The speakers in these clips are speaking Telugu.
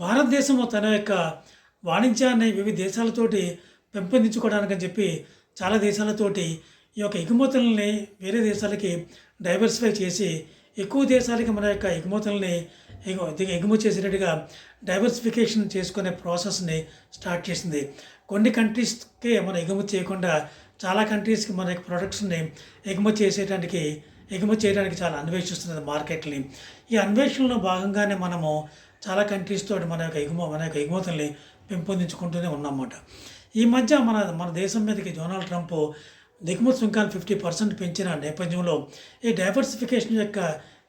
భారతదేశం తన యొక్క వాణిజ్యాన్ని వివిధ దేశాలతోటి పెంపొందించుకోవడానికని చెప్పి చాలా దేశాలతోటి ఈ యొక్క ఎగుమతులని వేరే దేశాలకి డైవర్సిఫై చేసి ఎక్కువ దేశాలకి మన యొక్క ఎగుమతులని ఎగుమతి చేసేటట్టుగా డైవర్సిఫికేషన్ చేసుకునే ప్రాసెస్ని స్టార్ట్ చేసింది. కొన్ని కంట్రీస్కే మనం ఎగుమతి చేయకుండా చాలా కంట్రీస్కి మన యొక్క ప్రొడక్ట్స్ని ఎగుమతి చేసేటానికి ఎగుమతి చేయడానికి చాలా అన్వేషిస్తున్నది మార్కెట్ని ఈ అన్వేషణలో భాగంగానే మనము చాలా కంట్రీస్ తోటి మన యొక్క ఎగుమ మన యొక్క ఎగుమతుల్ని పెంపొందించుకుంటూనే ఉన్నామన్నమాట. ఈ మధ్య మన మన దేశం మీదకి డొనాల్డ్ ట్రంప్ దిగుమతి సుంకాన్ని ఫిఫ్టీ పర్సెంట్ పెంచిన నేపథ్యంలో ఈ డైవర్సిఫికేషన్ యొక్క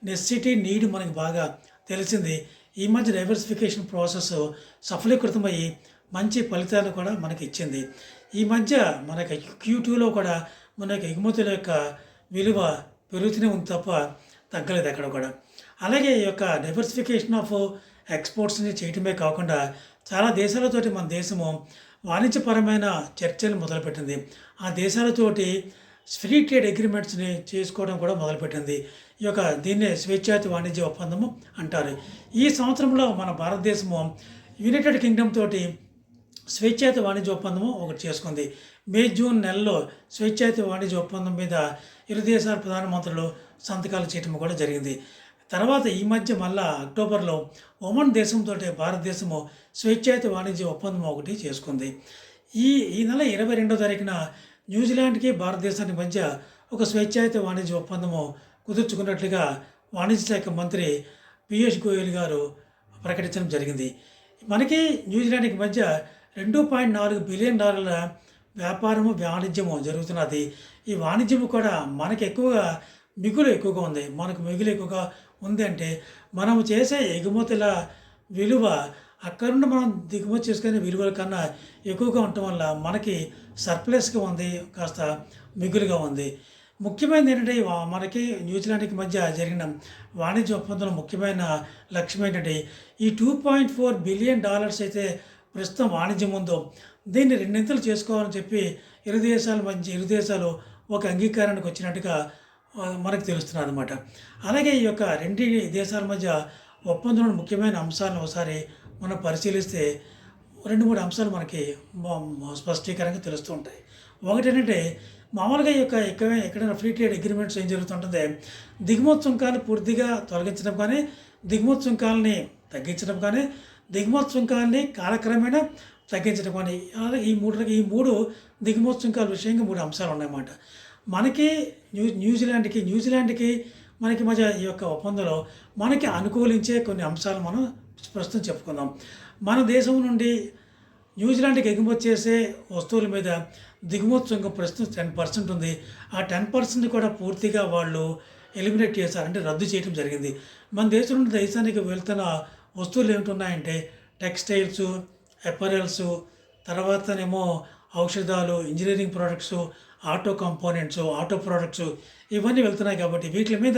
నెసిటీ నీడ్ మనకి బాగా తెలిసింది. ఈ మధ్య డైవర్సిఫికేషన్ ప్రాసెస్ సఫలీకృతమయ్యి మంచి ఫలితాలు కూడా మనకి ఇచ్చింది. ఈ మధ్య మనకి క్యూ టూలో కూడా మన యొక్క ఎగుమతుల యొక్క విలువ పెరుగుతూనే ఉంది తప్ప తగ్గలేదు అక్కడ కూడా. అలాగే ఈ యొక్క డైవర్సిఫికేషన్ ఆఫ్ ఎక్స్పోర్ట్స్ని చేయటమే కాకుండా చాలా దేశాలతోటి మన దేశము వాణిజ్యపరమైన చర్చలు మొదలుపెట్టింది. ఆ దేశాలతోటి ఫ్రీ ట్రేడ్ అగ్రిమెంట్స్ని చేసుకోవడం కూడా మొదలుపెట్టింది. ఈ యొక్క దీన్నే స్వేచ్ఛాతి వాణిజ్య ఒప్పందము అంటారు. ఈ సంవత్సరంలో మన భారతదేశము యునైటెడ్ కింగ్డమ్ తోటి స్వేచ్ఛాతి వాణిజ్య ఒప్పందము ఒకటి చేసుకుంది. మే జూన్ నెలలో స్వేచ్ఛాతి వాణిజ్య ఒప్పందం మీద ఇరు దేశాల ప్రధానమంత్రులు సంతకాలు చేయటం కూడా జరిగింది. తర్వాత ఈ మధ్య మళ్ళా అక్టోబర్లో ఒమన్ దేశంతో భారతదేశము స్వేచ్ఛాయుత వాణిజ్య ఒప్పందం ఒకటి చేసుకుంది. ఈ ఈ నెల ఇరవై రెండో తారీఖున న్యూజిలాండ్కి భారతదేశానికి మధ్య ఒక స్వేచ్ఛాయుత వాణిజ్య ఒప్పందము కుదుర్చుకున్నట్లుగా వాణిజ్య శాఖ మంత్రి పీయూష్ గోయల్ గారు ప్రకటించడం జరిగింది. మనకి న్యూజిలాండ్కి మధ్య రెండు పాయింట్ నాలుగు బిలియన్ డాలర్ల వ్యాపారము వాణిజ్యము జరుగుతున్నది. ఈ వాణిజ్యము కూడా మనకి ఎక్కువగా మిగులు ఎక్కువగా ఉంది. మనకు మిగులు ఎక్కువగా ఉందంటే మనం చేసే ఎగుమతుల విలువ అక్కడ నుండి మనం దిగుమతి చేసుకునే విలువల కన్నా ఎక్కువగా ఉండటం వల్ల మనకి సర్ప్లస్గా ఉంది కాస్త మిగులుగా ఉంది. ముఖ్యమైనది ఏంటంటే మనకి న్యూజిలాండ్కి మధ్య జరిగిన వాణిజ్య ఒప్పందంలో ముఖ్యమైన లక్ష్యం ఏంటంటే ఈ two point four billion dollars అయితే ప్రస్తుతం వాణిజ్యం ఉందో దీన్ని రెండింతలు చేసుకోవాలని చెప్పి ఇరు దేశాల మధ్య ఇరు దేశాలు ఒక అంగీకారానికి వచ్చినట్టుగా మనకు తెలుస్తున్నది అనమాట అలాగే ఈ యొక్క రెండు దేశాల మధ్య ఒప్పందంలో ముఖ్యమైన అంశాలను ఒకసారి మనం పరిశీలిస్తే రెండు మూడు అంశాలు మనకి స్పష్టీకరంగా తెలుస్తూ ఉంటాయి. ఒకటి ఏంటంటే మామూలుగా ఈ యొక్క ఎక్కడ ఎక్కడైనా ఫ్రీ ట్రేడ్ అగ్రిమెంట్స్ ఏం జరుగుతుంటుంది దిగుమతి సుంకాలు పూర్తిగా తొలగించడం కానీ దిగుమతి సుంకాలని తగ్గించడం కానీ దిగుమతి సుంకాలని కాలక్రమేణా తగ్గించడం కానీ అలాగే ఈ మూడు ఈ మూడు దిగుమతి సుంకాల విషయంగా మూడు అంశాలు ఉన్నాయన్నమాట. మనకి న్యూ న్యూజిలాండ్కి న్యూజిలాండ్కి మనకి మధ్య ఈ యొక్క ఒప్పందంలో మనకి అనుకూలించే కొన్ని అంశాలు మనం ప్రస్తుతం చెప్పుకుందాం. మన దేశం నుండి న్యూజిలాండ్కి ఎగుమతి చేసే వస్తువుల మీద దిగుమతి సుంకం ప్రస్తుతం టెన్ పర్సెంట్ ఉంది. ఆ టెన్ పర్సెంట్ కూడా పూర్తిగా వాళ్ళు ఎలిమినేట్ చేశారు అంటే రద్దు చేయడం జరిగింది. మన దేశం నుండి దేశానికి వెళ్తున్న వస్తువులు ఏమిటున్నాయంటే టెక్స్టైల్స్ అపరల్స్ తర్వాతనేమో ఔషధాలు engineering products auto components auto products ఇవన్నీ వెళ్తున్నాయి కాబట్టి వీటి మీద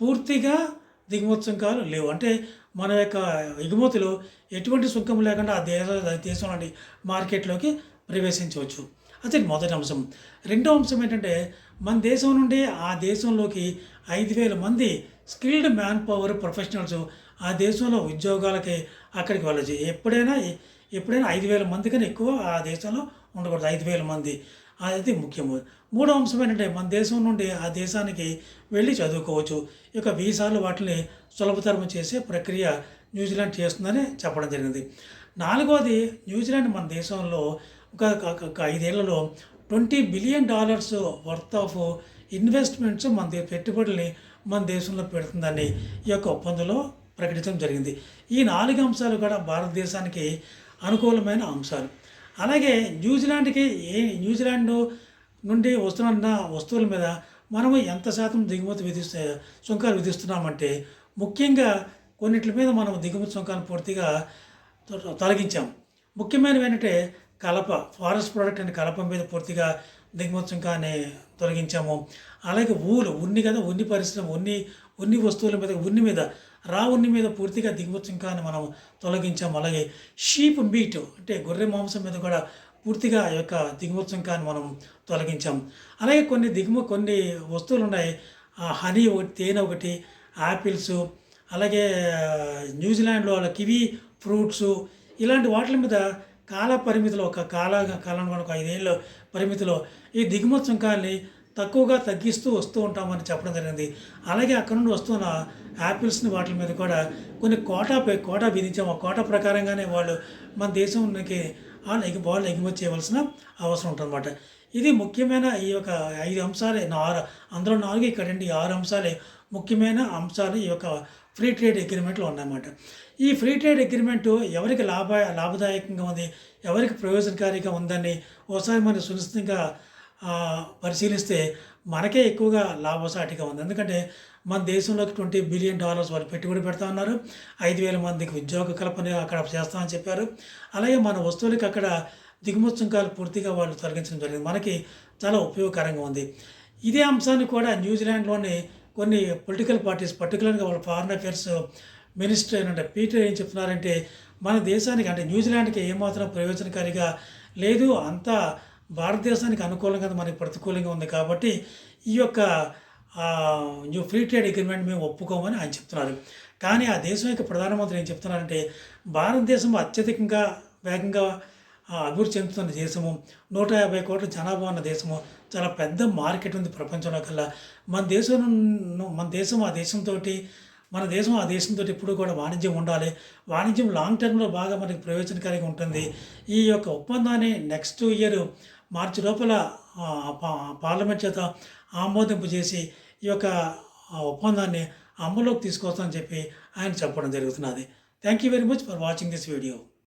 పూర్తిగా దిగుమతి సుంకాలు లేవు. అంటే మన యొక్క ఎగుమతులు ఎటువంటి సుంకం లేకుండా ఆ దేశ దేశంలోని మార్కెట్లోకి ప్రవేశించవచ్చు. అదే మొదటి అంశం. రెండో అంశం ఏంటంటే మన దేశం నుండి ఆ దేశంలోకి ఐదు వేల మంది స్కిల్డ్ మ్యాన్ పవర్ ప్రొఫెషనల్స్ ఆ దేశంలో ఉద్యోగాలకి అక్కడికి వెళ్ళచ్చు. ఎప్పుడైనా ఎప్పుడైనా ఐదు వేల మంది కన్నా ఎక్కువ ఆ దేశంలో ఉండకూడదు. ఐదు వేల మంది. అది ముఖ్యము. మూడో అంశం ఏంటంటే మన దేశం నుండి ఆ దేశానికి వెళ్ళి చదువుకోవచ్చు. ఈ యొక్క వీసాలు వాటిని సులభతరం చేసే ప్రక్రియ న్యూజిలాండ్ చేస్తుందని చెప్పడం జరిగింది. నాలుగవది న్యూజిలాండ్ మన దేశంలో ఒక ఐదేళ్ళలో twenty billion dollars worth of investments మన పెట్టుబడుల్ని మన దేశంలో పెడుతుందని ఈ యొక్క ఒప్పందంలో ప్రకటించడం జరిగింది. ఈ నాలుగు అంశాలు కూడా భారతదేశానికి అనుకూలమైన అంశాలు. అలాగే న్యూజిలాండ్కి ఏ న్యూజిలాండ్ నుండి వస్తున్న వస్తువుల మీద మనము ఎంత శాతం దిగుమతి విధిస్తే సుంకాలు విధిస్తున్నామంటే ముఖ్యంగా కొన్నిటి మీద మనం దిగుమతి సుంకాలను పూర్తిగా తొలగించాం ముఖ్యమైనవి ఏంటంటే కలప ఫారెస్ట్ ప్రోడక్ట్ అనే కలప మీద పూర్తిగా దిగుమతి కానీ తొలగించాము. అలాగే ఊలు ఉన్ని కదా ఉన్ని పరిశ్రమ ఉన్ని ఉన్ని వస్తువుల మీద ఉన్ని మీద రా ఉన్ని మీద పూర్తిగా దిగుమతి కానీ మనం తొలగించాము. అలాగే షీప్ మీట్ అంటే గొర్రె మాంసం మీద కూడా పూర్తిగా ఆ యొక్క దిగుమతి కానీ మనం తొలగించాం అలాగే కొన్ని దిగుమ కొన్ని వస్తువులు ఉన్నాయి ఆ హనీ ఒకటి తేనె ఒకటి యాపిల్స్ అలాగే న్యూజిలాండ్లో వాళ్ళ కివీ ఫ్రూట్స్ ఇలాంటి వాటి మీద కాల పరిమితిలో ఒక కాల కాలం ఒక ఐదేళ్ళ పరిమితిలో ఈ దిగుమతి సుంకాల్ని తక్కువగా తగ్గిస్తూ వస్తూ ఉంటామని చెప్పడం జరిగింది. అలాగే అక్కడ నుండి వస్తున్న యాపిల్స్ని వాటి మీద కూడా కొన్ని కోటా కోటా విధించాము ఆ కోటా ప్రకారంగానే వాళ్ళు మన దేశంకి వాళ్ళు వాళ్ళు ఎగుమతి చేయవలసిన అవసరం ఉంటుందన్నమాట. ఇది ముఖ్యమైన ఈ యొక్క ఐదు అంశాలే నారు అందులో నాలుగు ఇక్కడ రెండు ఈ ఆరు అంశాలే ముఖ్యమైన అంశాలు ఈ యొక్క ఫ్రీ ట్రేడ్ అగ్రిమెంట్లు ఉన్నాయన్నమాట. ఈ ఫ్రీ ట్రేడ్ అగ్రిమెంట్ ఎవరికి లాభ లాభదాయకంగా ఉంది? ఎవరికి ప్రయోజనకారిగా ఉందని ఒకసారి మనం సునిశ్చితంగా పరిశీలిస్తే మనకే ఎక్కువగా లాభసాటిగా ఉంది. ఎందుకంటే మన దేశంలోకి ట్వంటీ బిలియన్ డాలర్స్ వాళ్ళు పెట్టుబడి పెడతా ఉన్నారు. ఐదు వేల మందికి ఉద్యోగ కల్పన అక్కడ చేస్తామని చెప్పారు. అలాగే మన వస్తువులకి అక్కడ దిగుమతి సుంకాలు పూర్తిగా వాళ్ళు తొలగించడం జరిగింది. మనకి చాలా ఉపయోగకరంగా ఉంది. ఇదే అంశాన్ని కూడా న్యూజిలాండ్లోని కొన్ని పొలిటికల్ పార్టీస్ పర్టికులర్గా వాళ్ళ ఫారిన్ అఫేర్స్ మినిస్టర్ ఏంటంటే పీటర్ ఏం చెప్తున్నారంటే మన దేశానికి అంటే న్యూజిలాండ్కి ఏమాత్రం ప్రయోజనకారిగా లేదు. అంతా భారతదేశానికి అనుకూలంగా మనకి ప్రతికూలంగా ఉంది కాబట్టి ఈ యొక్క న్యూ ఫ్రీ ట్రేడ్ అగ్రిమెంట్ మేము ఒప్పుకోమని ఆయన చెప్తున్నారు. కానీ ఆ దేశం యొక్క ప్రధానమంత్రి ఏం చెప్తున్నారంటే భారతదేశం అత్యధికంగా వేగంగా అభివృద్ధి చెందుతున్న దేశము. నూట యాభై కోట్ల జనాభా ఉన్న దేశము. చాలా పెద్ద మార్కెట్ ఉంది ప్రపంచంలో కల్లా. మన దేశం మన దేశం ఆ దేశంతో మన దేశం ఆ దేశంతో ఎప్పుడు కూడా వాణిజ్యం ఉండాలి. వాణిజ్యం లాంగ్ టర్మ్లో బాగా మనకి ప్రయోజనకారిగా ఉంటుంది. ఈ యొక్క ఒప్పందాన్ని నెక్స్ట్ ఇయర్ మార్చి లోపల పార్లమెంట్ చేత ఆమోదింపు చేసి ఈ యొక్క ఒప్పందాన్ని అమలులోకి తీసుకొస్తామని చెప్పి ఆయన చెప్పడం జరుగుతున్నది. Thank you very much for watching this video